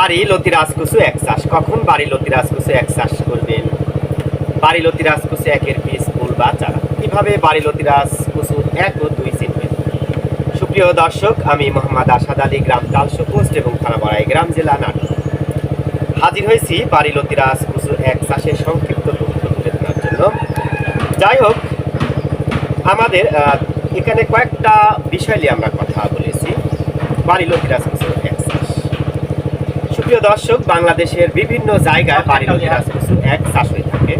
বাড়ি লতি রাজকুসু এক চাষ। কখন বাড়ি লতি রাজকুসু এক চাষ করবেন? বাড়ি লতি রাজকুসু একের বীজ, ফুল বা চারা। কীভাবে বাড়ি লতি রাজকুসু এক ও দুই চিনবেন? সুপ্রিয় দর্শক, আমি মোহাম্মদ আসাদ আলী, গ্রাম তালসো পোস্ট এবং থানাপাড়াই গ্রাম জেলা নাটোর। হাজির হয়েছি বাড়ি লতি রাজকুসু এক চাষের সংক্ষিপ্ত তথ্য তুলে ধরার জন্য। যাই হোক, আমাদের এখানে কয়েকটা বিষয় নিয়ে আমরা কথা বলেছি। বাড়ি লতি চাষ সুপ্রিয় দর্শক, বাংলাদেশের বিভিন্ন জায়গায় বাড়িলতি রাজকুসু এক চাষ হয়ে থাকে।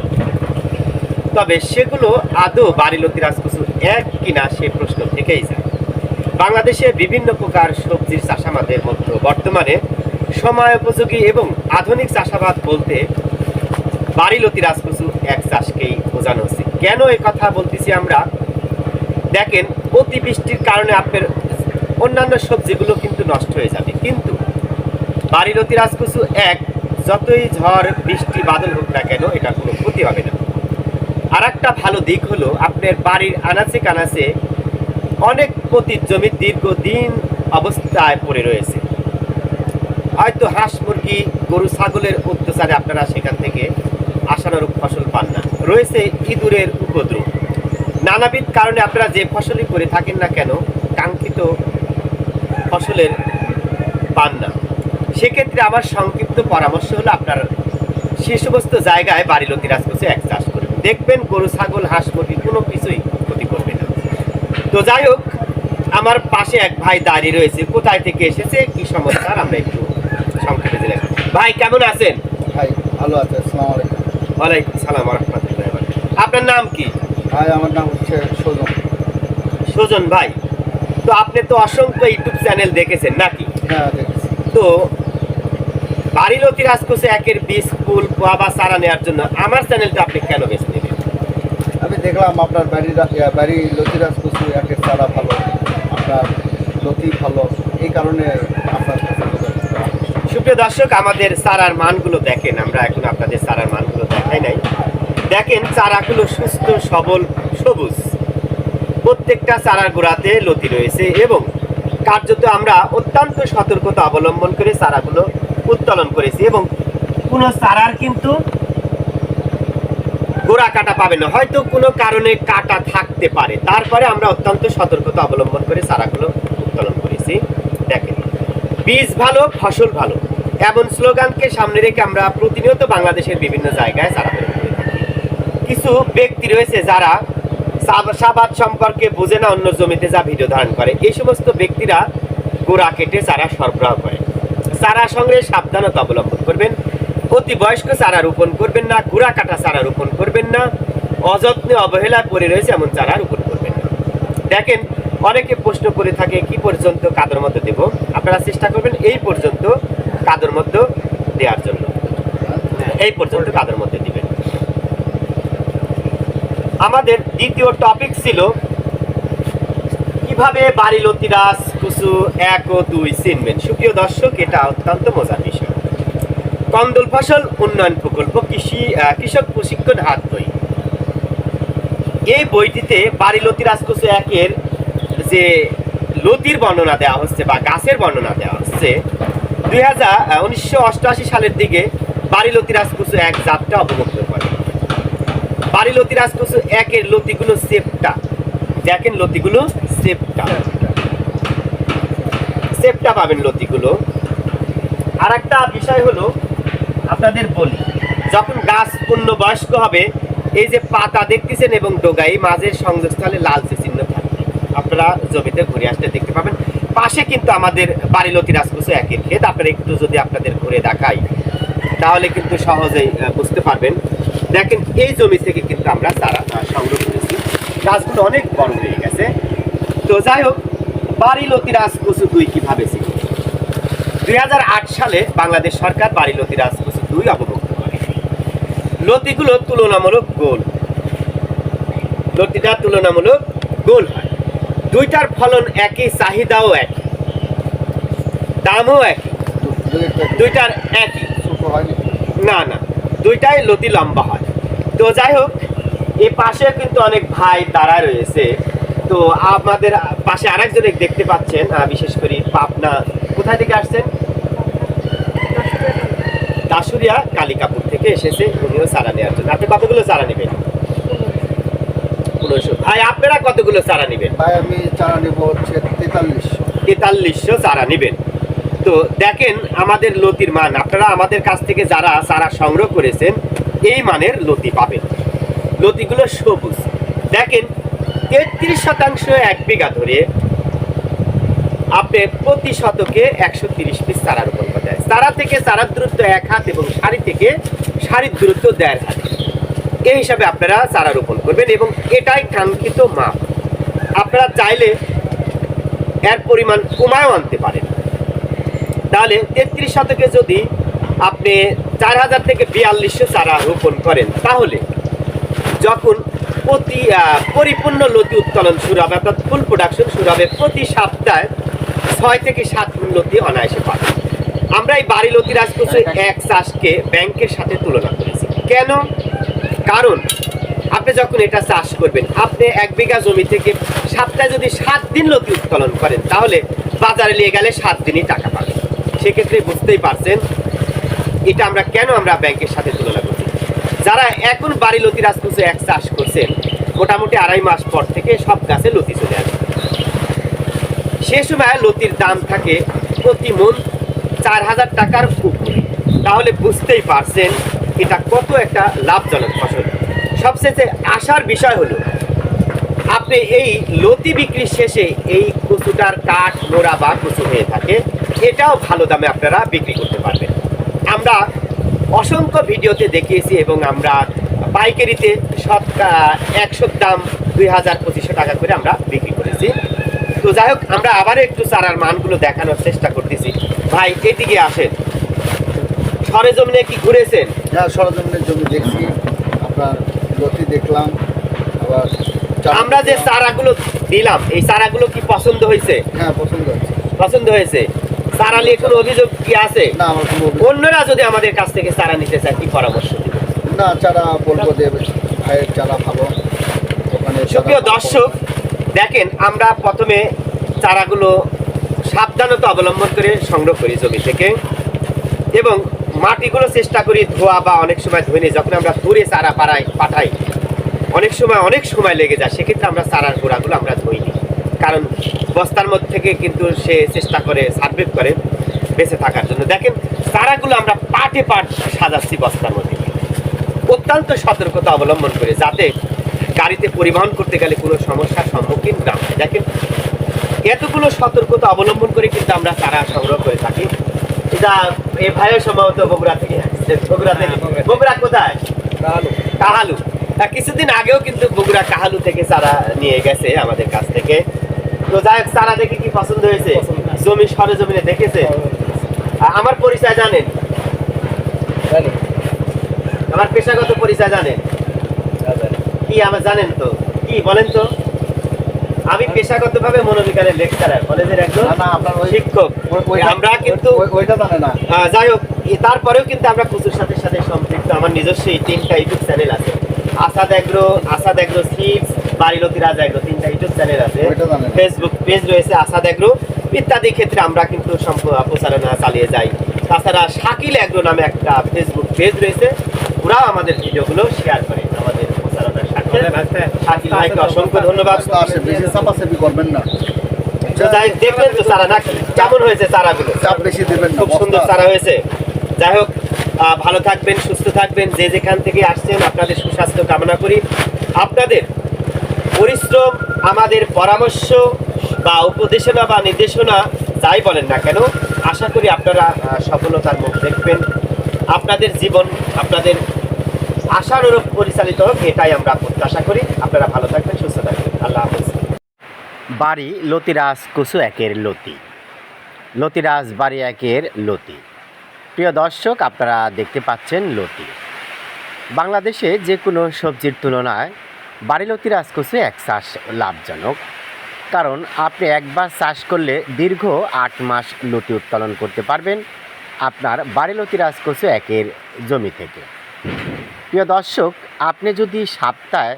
তবে সেগুলো আদৌ বাড়িলতি রাজকুসু এক কিনা সে প্রশ্ন থেকেই যায়। বাংলাদেশে বিভিন্ন প্রকার সবজির চাষাবাদের মধ্যে বর্তমানে সময় উপযোগী এবং আধুনিক চাষাবাদ বলতে বাড়িলতি রাজকুসু এক চাষকেই বোঝানো হচ্ছে। কেন এই কথা বলতেছি আমরা? দেখেন, অতিবৃষ্টির কারণে আপনার অন্যান্য সবজিগুলো কিন্তু নষ্ট হয়ে যাবে। কিন্তু বাড়িরতি রাজকুসু এক। যতই ঝড়, বৃষ্টি, বাদল হোক না কেন, এটা কোনো ক্ষতি হবে না। আর একটা ভালো দিক হলো, আপনার বাড়ির আনাচে কানাচে অনেক পতির জমি দীর্ঘদিন অবস্থায় পড়ে রয়েছে। হয়তো হাঁস, মুরগি, গরু, ছাগলের অত্যাচারে আপনারা সেখান থেকে আশানুরূপ ফসল পান না। রয়েছে ইঁদুরের উপদ্রব। নানাবিধ কারণে আপনারা যে ফসলই করে থাকেন না কেন, কাঙ্ক্ষিত ফসলের পান না। সেক্ষেত্রে আমার সংক্ষিপ্ত পরামর্শ হলো আপনার সে সমস্ত জায়গায় বাড়ির বাড়িলতি করছে এক চাষ করবেন দেখবেন গরু ছাগল হাঁস মুরগি কোনো কিছুই ক্ষতি করবে না। তো যাই হোক আমার পাশে এক ভাই দাঁড়িয়ে রয়েছে কোথায় থেকে এসেছে কি সমস্যা আমরা একটু সংক্ষেপে জেনে ভাই কেমন আছেন? ভাই ভালো আছে আসসালামু আলাইকুম। ওয়ালাইকুম সালাম রহমতুল্লাহ আপনার নাম কি? ভাই আমার নাম হচ্ছে সোজন। সুজন ভাই তো আপনি তো অসংখ্য ইউটিউব চ্যানেল দেখেছেন নাকি? হ্যাঁ দেখেছি। তো বাড়িলতি রাজকোষে একের বীজ ফুল বা চারা নেওয়ার জন্য আমার চ্যানেলটা আপনি কেন বেছে নেবেন? আমি দেখলাম আপনার বাড়ির বাড়ি লতিরাজ কচু একের চারা ভালো আপনার লতি ভালো এই কারণে আপনার। সুপ্রিয় দর্শক আমাদের চারার মানগুলো দেখেন আমরা এখন আপনাদের চারার মানগুলো দেখাই নাই। দেখেন চারাগুলো সুস্থ সবল সবুজ। প্রত্যেকটা চারার গোড়াতে লতি রয়েছে এবং কার্যত আমরা অত্যন্ত সতর্কতা অবলম্বন করে চারাগুলো উত্তোলন করেছি এবং কোনো চারার কিন্তু গোড়া কাটা পাবে না। হয়তো কোনো কারণে কাটা থাকতে পারে। তারপরে আমরা অত্যন্ত সতর্কতা অবলম্বন করে চারাগুলো উত্তোলন করেছি। দেখেন, বীজ ভালো, ফসল ভালো। এমন স্লোগানকে সামনে রেখে আমরা প্রতিনিয়ত বাংলাদেশের বিভিন্ন জায়গায় চারা করে থাকি। কিছু ব্যক্তি রয়েছে যারা চাষাবাদ সম্পর্কে বোঝে না অন্য জমিতে যা ভিডিও ধারণ করে। এই সমস্ত ব্যক্তিরা গোড়া কেটে চারা সরবরাহ করে। চারা সংগ্রহে সাবধানতা অবলম্বন করবেন। অতি বয়স্ক চারা রোপণ করবেন না, গুড়া কাটা চারা রোপণ করবেন না, অযত্নে অবহেলায় পড়ে রয়েছে এমন চারা রোপণ করবেন না। দেখেন, অনেকে প্রশ্ন করে থাকে, কি পর্যন্ত কাদর মধ্যে দেব? আপনারা চেষ্টা করবেন এই পর্যন্ত কাদর মধ্যে দেওয়ার জন্য। এই পর্যন্ত কাদের মধ্যে দিবেন। আমাদের দ্বিতীয় টপিক ছিল, কীভাবে বাড়ি লতিরাস কুসু এক ও দুই চিনবেন। সুপ্রিয় দর্শক, এটা অত্যন্ত মজার বিষয়। কন্দল ফসল উন্নয়ন প্রকল্প কৃষি কৃষক প্রশিক্ষণ হাত বই এই বইটিতে বাড়ি লতিরাস কুসু একের যে লতির বর্ণনা দেওয়া হচ্ছে বা গাছের বর্ণনা দেওয়া হচ্ছে, দুই হাজার উনিশশো সালের দিকে বাড়ি লতি রাজকুসু এক যাত্রা অবমুক্ত করে। বাড়ি লতি রাজকুসু একের লতিগুলো সেপটা। দেখেন লতিগুলো সেপটা। সেপটা পাবেন লতিগুলো। আর একটা বিষয় হলো, আপনাদের বলি, যখন গাছ পূর্ণবয়স্ক হবে, এই যে পাতা দেখতেছেন এবং ডোগা এই মাঝের সংযোগস্থলে লালচে চিহ্ন থাকবে আপনারা জমিতে ঘুরে আসতে দেখতে পাবেন। পাশে কিন্তু আমাদের বাড়িলতি রাজকুসু একের ক্ষেত। আপনারা একটু যদি আপনাদের ঘুরে দেখাই, তাহলে কিন্তু সহজেই বুঝতে পারবেন। দেখেন, এই জমি থেকে কিন্তু আমরা তারা সংগ্রহ করেছি। গাছগুলো অনেক বড় হয়ে গেছে। তো যাই হোক বাড়িলতি রাজকুসু দুই কীভাবে ছিল? দুই সালে বাংলাদেশ সরকার বাড়িলতি রাজকুসু দুই অবমুক্ত করে। লতিগুলো তুলনামূলক গোল লতিটা তুলনামূলক গোল হয়। দুইটার ফলন একই, চাহিদাও একই। দামও একই। দুইটার একই। না না, দুইটাই লতি লম্বা হয়। তো যাই হোক, এ পাশে কিন্তু অনেক ভাই তারা রয়েছে। তো আমাদের পাশে আরেকজন দেখতে পাচ্ছেন বিশেষ করে পাবনা। কোথায় থেকে আসছেন? আশুরিয়া কালিকাপুর থেকে এসেছে উনিও চারা নেওয়ার জন্য। আপনি কতগুলো চারা নেবেন? পনেরোশো। ভাই আপনারা কতগুলো চারা নেবেন? ভাই আমি চারা নেব হচ্ছে তেতাল্লিশশো। তেতাল্লিশশো চারা নেবেন। তো দেখেন আমাদের লতির মান। আপনারা আমাদের কাছ থেকে যারা চারা সংগ্রহ করেছেন এই মানের লতি পাবেন। লতিগুলো সবুজ। দেখেন তেত্রিশ শতাংশ এক বিঘা ধরে আপনি প্রতি শতকে একশো তিরিশ পিস চারা রোপণ করতে হয় চারা থেকে চারার দূরত্ব এক হাত এবং সারি থেকে সারির দূরত্ব দেড় হাত। এই হিসাবে আপনারা চারা রোপণ করবেন এবং এটাই কাঙ্ক্ষিত মাপ। আপনারা চাইলে এর পরিমাণ কমায়ও আনতে পারেন। তাহলে তেত্রিশ শতকে যদি আপনি চার হাজার থেকে বিয়াল্লিশশো চারা রোপণ করেন, তাহলে যখন প্রতি পরিপূর্ণ লতি উত্তোলন শুরু হবে, অর্থাৎ ফুল প্রোডাকশন শুরু হবে প্রতি সপ্তাহে ছয় থেকে সাত ফুল লতি অনায়াসে পাবে। আমরা এই বাড়ি লতি রাজকোষে এক চাষকে ব্যাংকের সাথে তুলনা করেছি। কেন? কারণ আপনি যখন এটা চাষ করবেন, আপনি এক বিঘা জমি থেকে সপ্তাহে যদি সাত দিন লতি উত্তোলন করেন, তাহলে বাজারে নিয়ে গেলে সাত দিনই টাকা পাবেন। সেক্ষেত্রে বুঝতেই পারছেন এটা আমরা কেন আমরা ব্যাংকের সাথে তুলনা করছি। যারা এখন বাড়ি লতি রাজপুষে এক চাষ করছেন মোটামুটি আড়াই মাস পর থেকে সব গাছে লতি চলে আসবে সে সময় লতির দাম থাকে প্রতি মন চার হাজার টাকার উপরে। তাহলে বুঝতেই পারছেন এটা কত একটা লাভজনক ফসল। সবশেষে আসার বিষয় হলো, আপনি এই লতি বিক্রির শেষে এই কচুটার কাঠ, মোড়া বা কচু হয়ে থাকে, এটাও ভালো দামে আপনারা বিক্রি করতে পারবেন। আমরা অসংখ্য ভিডিওতে দেখিয়েছি এবং আমরা পাইকারিতে সব একশোর দাম দুই হাজার পঁচিশশো টাকা করে আমরা বিক্রি করেছি। তো যাই হোক আমরা আবারও একটু চারার মানগুলো দেখানোর চেষ্টা করতেছি। ভাই এদিকে আসেন। সরেজমিনে কি ঘুরেছেন? হ্যাঁ সরজমিনের জমি দেখছি। আপনার গতি দেখলাম। আবার আমরা যে চারাগুলো দিলাম এই চারাগুলো কি পছন্দ হয়েছে? হ্যাঁ পছন্দ হচ্ছে পছন্দ হয়েছে? চারা নিয়ে কোনো অভিযোগ কি আছে? না অন্যরা যদি আমাদের কাছ থেকে চারা নিতে চায় কি পরামর্শ না চারা বলব যে ভাইয়ের চারা ভালো ওখানে সুপ্রিয় দর্শক দেখেন আমরা প্রথমে চারাগুলো সাবধানতা অবলম্বন করে সংগ্রহ করি জমি থেকে এবং মাটিগুলো চেষ্টা করি ধোয়া বা অনেক সময় ধুয়ে নিই যখন আমরা দূরে চারা পাড়াই পাঠাই অনেক সময় অনেক সময় লেগে যায় সেক্ষেত্রে আমরা চারার গোড়াগুলো আমরা ধুই নিই। কারণ বস্তার মধ্যে থেকে কিন্তু সে চেষ্টা করে সার্ভে করে বেঁচে থাকার জন্য। দেখেন চারাগুলো আমরা পাটে পাট সাজাচ্ছি বস্তার মধ্যে। অত্যন্ত সতর্কতা অবলম্বন করে যাতে গাড়িতে পরিবহন করতে গেলে কোনো সমস্যার সম্মুখীন না হয়। দেখেন এতগুলো সতর্কতা অবলম্বন করে কিন্তু আমরা চারা সংগ্রহ করে থাকি। এটা এ ভাইয়ের সম্ভবত বগুড়া থেকে বগুড়া থেকে? বগুড়া। কোথায়? কাহালু। তা কিছুদিন আগেও কিন্তু বগুড়া কাহালু থেকে চারা নিয়ে গেছে আমাদের কাছ থেকে। তো যাই হোক চারা দেখে কি পছন্দ হয়েছে? জমি সরেজমিনে দেখেছে? আমার পরিচয় জানেন? আমার পেশাগত পরিচয় জানেন? কি আমার জানেন তো? কি বলেন তো? আমি পেশাগতভাবে মনোবিজ্ঞানের লেকচারার কলেজের একজন শিক্ষক। আমরা কিন্তু ওই- ওইটা জানে না। যাই হোক তারপরেও কিন্তু আমরা কুচুর সাথে সাথে সম্পৃক্ত। আমার নিজস্ব এই তিনটা ইউটিউব চ্যানেল আছে। Asad agro Asad agro seeds বাড়িলতি Raj agro তিনটা ইউটিউব চ্যানেল আছে। ফেসবুক পেজ রয়েছে আসাদ এগ্রো। ইত্যাদি ক্ষেত্রে আমরা কিন্তু সম্প- প্রচারণা চালিয়ে যাই। তাছাড়া শাকিল এগ্রো নামে একটা ফেসবুক পেজ রয়েছে। ওরাও আমাদের ভিডিওগুলো শেয়ার করে আমাদের প্রচারণার সাথে। শাকিল ভাইকে অসংখ্য ধন্যবাদ। চাপাচাপি করবেন না। যাই হোক, দেখলেন তো চারা নাকি? কেমন হয়েছে চারাগুলো? চাপ বেশি দেবেন খুব সুন্দর চারা হয়েছে। যাই হোক ভালো থাকবেন সুস্থ থাকবেন যে যেখান থেকে আসছেন আপনাদের সুস্বাস্থ্য কামনা করি। আপনাদের পরিশ্রম আমাদের পরামর্শ বা উপদেশনা বা নির্দেশনা যাই বলেন না কেন আশা করি আপনারা সফলতার মুখ দেখবেন। আপনাদের জীবন, আপনাদের আশানুরূপ পরিচালিত হোক, এটাই আমরা প্রত্যাশা করি। আপনারা ভালো থাকবেন, সুস্থ থাকবেন। আল্লাহ হাফেজ। বাড়ি লতিরাজ কুসু একের লতি। লতিরাজ বাড়ি একের লতি। প্রিয় দর্শক, আপনারা দেখতে পাচ্ছেন লতি। বাংলাদেশে যে কোনো সবজির তুলনায় বাড়ি লতিরাজ কুসু এক চাষ লাভজনক। কারণ আপনি একবার চাষ করলে দীর্ঘ আট মাস লতি উত্তোলন করতে পারবেন। আপনার বাড়ি লতিরাজ কুসু একের জমি থেকে। প্রিয় দর্শক, আপনি যদি সপ্তাহে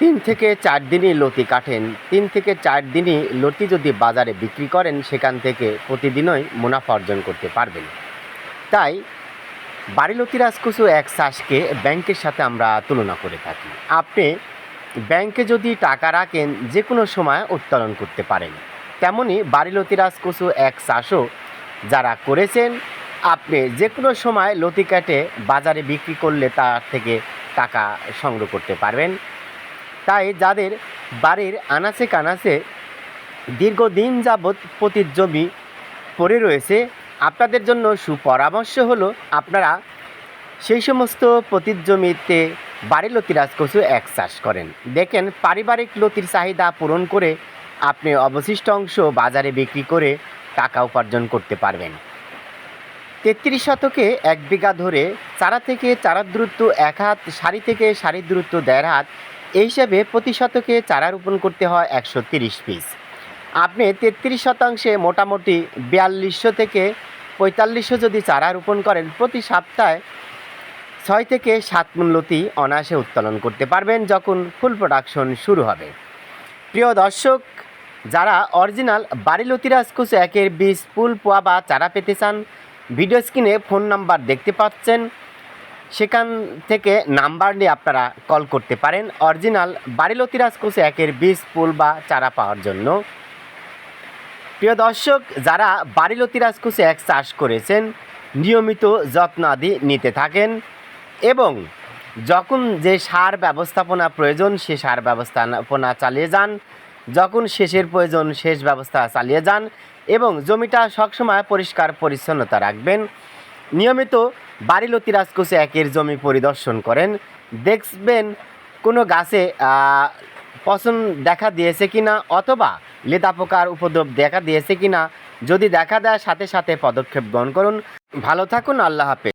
তিন থেকে চার দিনই লতি কাটেন, তিন থেকে চার দিনই লতি যদি বাজারে বিক্রি করেন, সেখান থেকে প্রতিদিনই মুনাফা অর্জন করতে পারবেন। তাই বাড়িলতি রাজকুসু এক চাষকে ব্যাংকের সাথে আমরা তুলনা করে থাকি। আপনি ব্যাংকে যদি টাকা রাখেন যে কোনো সময় উত্তোলন করতে পারেন। তেমনি বাড়িলতি রাজকুসু এক চাষও যারা করেছেন, আপনি যে কোনো সময় লতি কাটে বাজারে বিক্রি করলে তার থেকে টাকা সংগ্রহ করতে পারবেন। তাই যাদের বাড়ির আনাচে কানাচে দীর্ঘদিন যাবৎ পতির জমি পড়ে রয়েছে, আপনাদের জন্য সুপরামর্শ হলো আপনারা সেই সমস্ত পতির জমিতে বাড়ি লতি রাজকচু এক চাষ করেন। দেখেন, পারিবারিক লতির চাহিদা পূরণ করে আপনি অবশিষ্ট অংশ বাজারে বিক্রি করে টাকা উপার্জন করতে পারবেন। তেত্রিশ শতকে এক বিঘা ধরে চারা থেকে চারার দূরত্ব এক হাত, সারি থেকে সারির দূরত্ব দেড় হাত, এই হিসাবে প্রতি শতকে চারা রোপণ করতে হয় একশো তিরিশ পিস। আপনি তেত্রিশ শতাংশে মোটামুটি বিয়াল্লিশশো থেকে পঁয়তাল্লিশশো যদি চারা রোপণ করেন, প্রতি সপ্তাহে ছয় থেকে সাত মূল্যতি অনায়াসে উত্তোলন করতে পারবেন যখন ফুল প্রোডাকশন শুরু হবে। প্রিয় দর্শক যারা অরিজিনাল বাড়িলতি রাজকুচু একের বীজ ফুল, পোয়া বা চারা পেতে চান, ভিডিও স্ক্রিনে ফোন নাম্বার দেখতে পাচ্ছেন। সেখান থেকে নাম্বার নিয়ে আপনারা কল করতে পারেন অরিজিনাল বাড়িলতি রাজকুচু একের বীজ ফুল বা চারা পাওয়ার জন্য। প্রিয় দর্শক, যারা বাড়িলতি রাজকুচু এক চাষ করেছেন, নিয়মিত যত্ন আদি নিতে থাকেন এবং যখন যে সার ব্যবস্থাপনা প্রয়োজন, সে সার ব্যবস্থাপনা চালিয়ে যান যখন শেষের প্রয়োজন শেষ ব্যবস্থা চালিয়ে যান এবং জমিটা সবসময় পরিষ্কার, পরিচ্ছন্নতা রাখবেন। নিয়মিত বাড়িলতি রাজকুচে একের জমি পরিদর্শন করেন। দেখবেন কোনো গাছে পচন দেখা দিয়েছে কি না অথবা লেদা পোকার উপদ্রব দেখা দিয়েছে কিনা যদি দেখা দেয় সাথে সাথে পদক্ষেপ গ্রহণ করুন। ভালো থাকুন, আল্লাহ হাফেজ।